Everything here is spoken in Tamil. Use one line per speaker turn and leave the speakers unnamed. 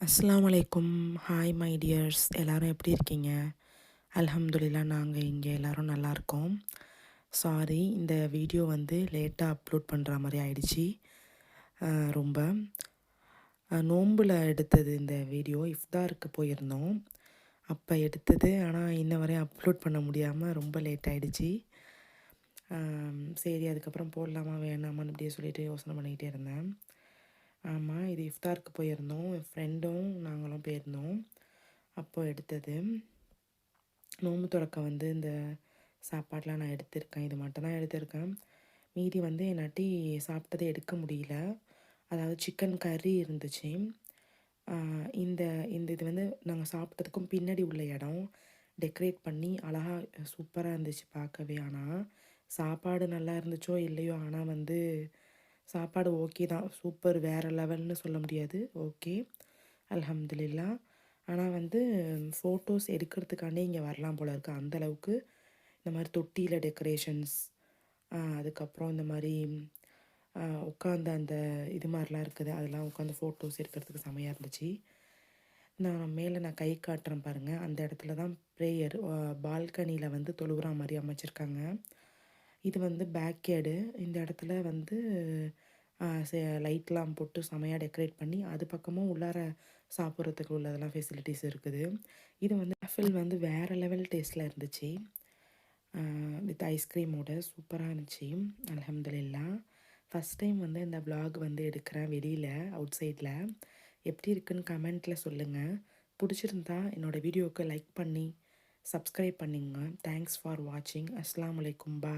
அஸ்லாம் வலைக்கும் ஹாய் மை டியர்ஸ் எல்லோரும் எப்படி இருக்கீங்க? அலமதுல்லா நாங்கள் இங்கே எல்லோரும் நல்லாயிருக்கோம் சாரி இந்த வீடியோ வந்து லேட்டாக அப்லோட் பண்ணுற மாதிரி ஆயிடுச்சு. ரொம்ப. நோம்பில் எடுத்தது இந்த வீடியோ. இஃப்தாருக்கு போயிருந்தோம். அப்போ எடுத்தது ஆனால் இன்ன வரையும் அப்லோட் பண்ண முடியாமல் ரொம்ப லேட் ஆகிடுச்சி சரி அதுக்கப்புறம் போடலாமா வேணாமான்னு இப்படியே சொல்லிட்டு யோசனை பண்ணிக்கிட்டே இருந்தேன். ஆமாம் இது இஃப்தாருக்கு போயிருந்தோம். என் ஃப்ரெண்டும் நாங்களும் போயிருந்தோம். அப்போது எடுத்தது. நோம்பு துறக்க வந்து இந்த சாப்பாடெலாம் நான் எடுத்திருக்கேன். இது மட்டும் தான் எடுத்திருக்கேன். மீதி வந்து என்னாட்டி சாப்பிட்டதை எடுக்க முடியல. அதாவது சிக்கன் கறி இருந்துச்சு. இந்த இந்த இது வந்து நாங்கள் சாப்பிட்டதுக்கும் பின்னாடி உள்ள இடம் டெக்கரேட் பண்ணி அழகாக சூப்பராக இருந்துச்சு பார்க்கவே. ஆனால் சாப்பாடு நல்லா இருந்துச்சோ இல்லையோ ஆனால் வந்து சாப்பாடு ஓகே தான். சூப்பர் வேறு லெவல்னு சொல்ல முடியாது. ஓகே அல்ஹம்துலில்லா. ஆனால் வந்து ஃபோட்டோஸ் எடுக்கிறதுக்காண்டே இங்கே வரலாம் போல் இருக்குது அந்த அளவுக்கு இந்த மாதிரி தொட்டியில் டெக்கரேஷன்ஸ் அதுக்கப்புறம் இந்த மாதிரி உட்காந்து அந்த இது மாதிரிலாம் இருக்குது. அதெல்லாம் உட்காந்து ஃபோட்டோஸ் எடுக்கிறதுக்கு செமையாக இருந்துச்சு. நான் மேலே நான் கை காட்டுறேன் பாருங்கள் அந்த இடத்துல தான் ப்ரேயர் பால்கனியில் வந்து தொழுகிற மாதிரி அமைச்சிருக்காங்க. இது வந்து பேக்கேடு இந்த இடத்துல வந்து லைட்லாம் போட்டு செமையாக டெக்கரேட் பண்ணி அது பக்கமும் உள்ளார சாப்பிட்றதுக்கு உள்ளதெல்லாம் ஃபெசிலிட்டிஸ் இருக்குது. இது வந்து ஆஃபில் வந்து வேறு லெவல் டேஸ்ட்டில் இருந்துச்சு. வித் ஐஸ்கிரீமோட சூப்பராக இருந்துச்சு. அல்ஹம்துலில்லா. ஃபஸ்ட் டைம் வந்து இந்த ப்ளாக் வந்து எடுக்கிறேன் வெளியில் அவுட் சைடில். எப்படி இருக்குன்னு கமெண்ட்டில் சொல்லுங்கள் பிடிச்சிருந்தா என்னோடய வீடியோவுக்கு லைக் பண்ணி சப்ஸ்கிரைப் பண்ணிங்க தேங்க்ஸ் ஃபார் வாட்சிங். அஸ்லாம் வலைக்கும் பா